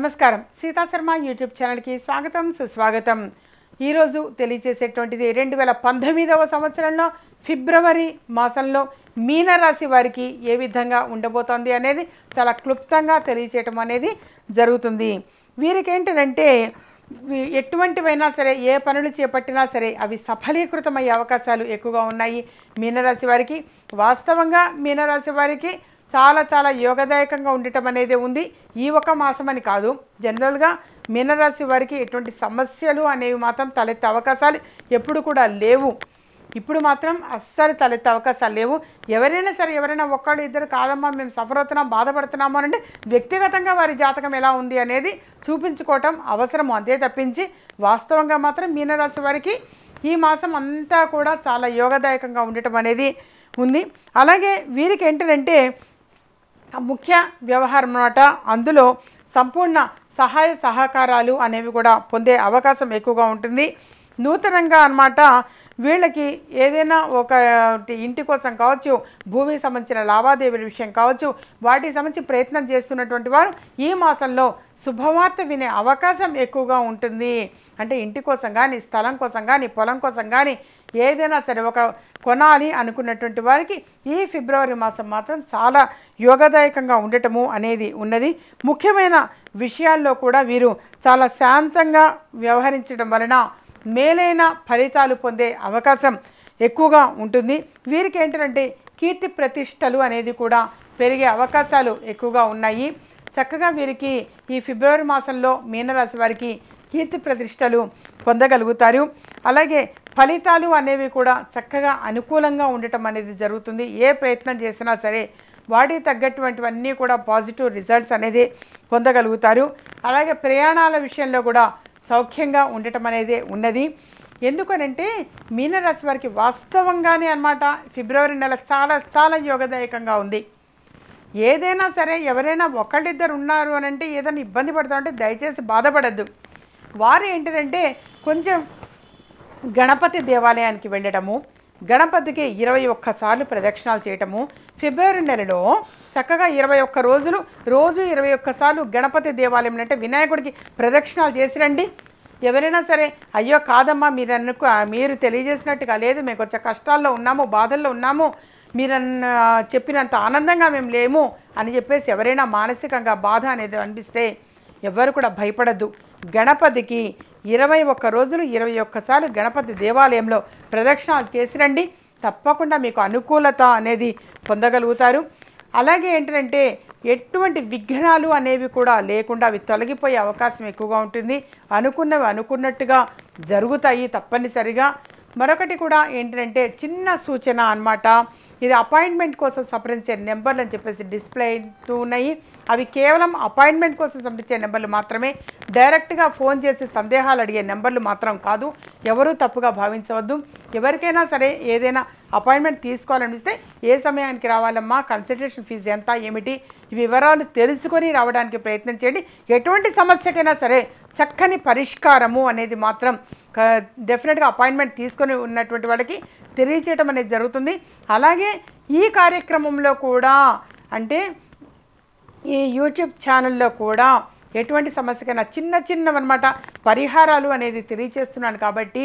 నమస్కారం. సీతాశర్మ యూట్యూబ్ ఛానల్కి స్వాగతం సుస్వాగతం. ఈరోజు తెలియజేసేటువంటిది రెండు వేల పంతొమ్మిదవ సంవత్సరంలో ఫిబ్రవరి మాసంలో మీనరాశి వారికి ఏ విధంగా ఉండబోతోంది అనేది చాలా క్లుప్తంగా తెలియచేయటం అనేది జరుగుతుంది. వీరికి ఏంటంటే ఎటువంటివైనా సరే ఏ పనులు చేపట్టినా సరే అవి సఫలీకృతమయ్యే అవకాశాలు ఎక్కువగా ఉన్నాయి మీనరాశి వారికి. వాస్తవంగా మీనరాశి వారికి చాలా చాలా యోగదాయకంగా ఉండటం అనేది ఉంది. ఈ ఒక మాసం అని కాదు. జనరల్గా మీనరాశి వారికి ఎటువంటి సమస్యలు అనేవి మాత్రం తలెత్తే అవకాశాలు ఎప్పుడు కూడా లేవు. ఇప్పుడు మాత్రం అస్సలు తలెత్తే అవకాశాలు లేవు. ఎవరైనా సరే ఎవరైనా ఒక్కడు ఇద్దరు కాదమ్మా మేము సఫర్ అవుతున్నాం బాధపడుతున్నాము అని అంటే వ్యక్తిగతంగా వారి జాతకం ఎలా ఉంది అనేది చూపించుకోవటం అవసరం అంతే తప్పించి వాస్తవంగా మాత్రం మీనరాశి వారికి ఈ మాసం అంతా కూడా చాలా యోగదాయకంగా ఉండటం అనేది ఉంది. అలాగే వీరికి ఏంటంటే ముఖ్య వ్యవహారం అన్నమాట అందులో సంపూర్ణ సహాయ సహకారాలు అనేవి కూడా పొందే అవకాశం ఎక్కువగా ఉంటుంది. నూతనంగా అన్నమాట వీళ్ళకి ఏదైనా ఒక ఇంటి కోసం కావచ్చు భూమికి సంబంధించిన లావాదేవీల విషయం కావచ్చు వాటికి సంబంధించి ప్రయత్నం చేస్తున్నటువంటి వారు ఈ మాసంలో శుభవార్త వినే అవకాశం ఎక్కువగా ఉంటుంది. అంటే ఇంటి కోసం కానీ స్థలం కోసం కానీ పొలం కోసం కానీ ఏదైనా సరే ఒక కొనాలి అనుకున్నటువంటి వారికి ఈ ఫిబ్రవరి మాసం మాత్రం చాలా యోగదాయకంగా ఉండటము అనేది ఉన్నది. ముఖ్యమైన విషయాల్లో కూడా వీరు చాలా శాంతంగా వ్యవహరించడం వలన మేలైన ఫలితాలు పొందే అవకాశం ఎక్కువగా ఉంటుంది. వీరికి ఏంటంటే కీర్తి ప్రతిష్టలు అనేది కూడా పెరిగే అవకాశాలు ఎక్కువగా ఉన్నాయి. చక్కగా వీరికి ఈ ఫిబ్రవరి మాసంలో మీనరాశి వారికి కీర్తి ప్రతిష్టలు పొందగలుగుతారు. అలాగే ఫలితాలు అనేవి కూడా చక్కగా అనుకూలంగా ఉండటం అనేది జరుగుతుంది. ఏ ప్రయత్నం చేసినా సరే వాటికి తగ్గటువంటివన్నీ కూడా పాజిటివ్ రిజల్ట్స్ అనేది పొందగలుగుతారు. అలాగే ప్రయాణాల విషయంలో కూడా సౌఖ్యంగా ఉండటం అనేది ఉన్నది. ఎందుకనంటే మీనరాశి వారికి వాస్తవంగానే అనమాట ఫిబ్రవరి నెల చాలా చాలా యోగదాయకంగా ఉంది. ఏదైనా సరే ఎవరైనా ఒకళ్ళిద్దరు ఉన్నారు అని అంటే ఏదైనా ఇబ్బంది పడతామంటే దయచేసి బాధపడద్దు. వారు ఏంటంటే కొంచెం గణపతి దేవాలయానికి వెళ్ళడము గణపతికి ఇరవై ఒక్కసార్లు ప్రదక్షిణాలు చేయటము ఫిబ్రవరి నెలలో చక్కగా ఇరవై ఒక్క రోజులు రోజు ఇరవై ఒక్కసార్లు గణపతి దేవాలయం అంటే వినాయకుడికి ప్రదక్షిణాలు చేసిరండి. ఎవరైనా సరే అయ్యో కాదమ్మా మీరు అనుకు మీరు తెలియజేసినట్టుగా లేదు మేము కొంచెం కష్టాల్లో ఉన్నాము బాధల్లో ఉన్నాము మీరు అన్న చెప్పినంత ఆనందంగా మేము లేము అని చెప్పేసి ఎవరైనా మానసికంగా బాధ అనేది అనిపిస్తే ఎవ్వరు కూడా భయపడద్దు. గణపతికి ఇరవై ఒక్క రోజులు ఇరవై ఒక్కసార్లు గణపతి దేవాలయంలో ప్రదక్షిణాలు చేసిరండి. తప్పకుండా మీకు అనుకూలత అనేది పొందగలుగుతారు. అలాగే ఏంటంటే ఎటువంటి విఘ్నాలు అనేవి కూడా లేకుండా అవి తొలగిపోయే అవకాశం ఎక్కువగా ఉంటుంది. అనుకున్నవి అనుకున్నట్టుగా జరుగుతాయి తప్పనిసరిగా. మరొకటి కూడా ఏంటంటే చిన్న సూచన అన్నమాట. ఇది అపాయింట్మెంట్ కోసం సంప్రదించే నెంబర్లు అని చెప్పేసి డిస్ప్లే అవుతూ ఉన్నాయి. అవి కేవలం అపాయింట్మెంట్ కోసం సంప్రదించే నెంబర్లు మాత్రమే. డైరెక్ట్గా ఫోన్ చేసి సందేహాలు అడిగే నెంబర్లు మాత్రం కాదు. ఎవరూ తప్పుగా భావించవద్దు. ఎవరికైనా సరే ఏదైనా అపాయింట్మెంట్ తీసుకోవాలనిపిస్తే ఏ సమయానికి రావాలమ్మా? కన్సల్టేషన్ ఫీజు ఎంత? ఏమిటి? వివరాలు తెలుసుకొని రావడానికి ప్రయత్నం చేయండి. ఎటువంటి సమస్యకైనా సరే చక్కని పరిష్కారము అనేది మాత్రం డెఫినెట్గా అపాయింట్మెంట్ తీసుకొని ఉన్నటువంటి వాళ్ళకి తెలియచేయటం అనేది జరుగుతుంది. అలాగే ఈ కార్యక్రమంలో కూడా అంటే ఈ యూట్యూబ్ ఛానల్లో కూడా ఎటువంటి సమస్యకైనా చిన్న చిన్నవన్నమాట పరిహారాలు అనేది తెలియచేస్తున్నాను కాబట్టి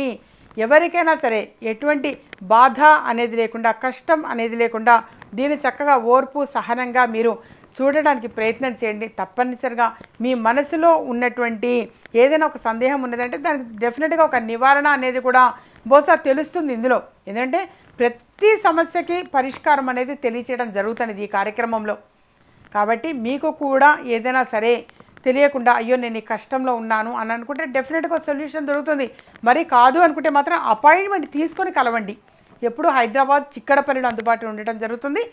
ఎవరికైనా సరే ఎటువంటి బాధ అనేది లేకుండా కష్టం అనేది లేకుండా దీన్ని చక్కగా ఓర్పు సహనంగా మీరు చూడడానికి ప్రయత్నం చేయండి. తప్పనిసరిగా మీ మనసులో ఉన్నటువంటి ఏదైనా ఒక సందేహం ఉన్నదంటే దానికి డెఫినెట్గా ఒక నివారణ అనేది కూడా బహుశా తెలుస్తుంది ఇందులో. ఎందుకంటే ప్రతి సమస్యకి పరిష్కారం అనేది తెలియచేయడం జరుగుతున్నది ఈ కార్యక్రమంలో. కాబట్టి మీకు కూడా ఏదైనా సరే తెలియకుండా అయ్యో నేను ఈ కష్టంలో ఉన్నాను అని అనుకుంటే డెఫినెట్గా సొల్యూషన్ దొరుకుతుంది. మరి కాదు అనుకుంటే మాత్రం అపాయింట్మెంట్ తీసుకొని కలవండి. ఎప్పుడు హైదరాబాద్ చిక్కడపల్లిలో అందుబాటులో ఉండటం జరుగుతుంది.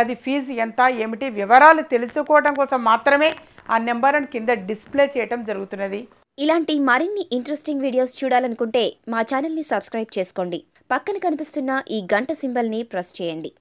అది ఫీజు ఎంత ఏమిటి? వివరాలు తెలుసుకోవడం కోసం మాత్రమే ఆ నెంబర్ను కింద డిస్ప్లే చేయటం జరుగుతున్నది. ఇలాంటి మరిన్ని ఇంట్రెస్టింగ్ వీడియోస్ చూడాలనుకుంటే మా ఛానల్ని సబ్స్క్రైబ్ చేసుకోండి. పక్కన కనిపిస్తున్న ఈ గంట సింబల్ని ప్రెస్ చేయండి.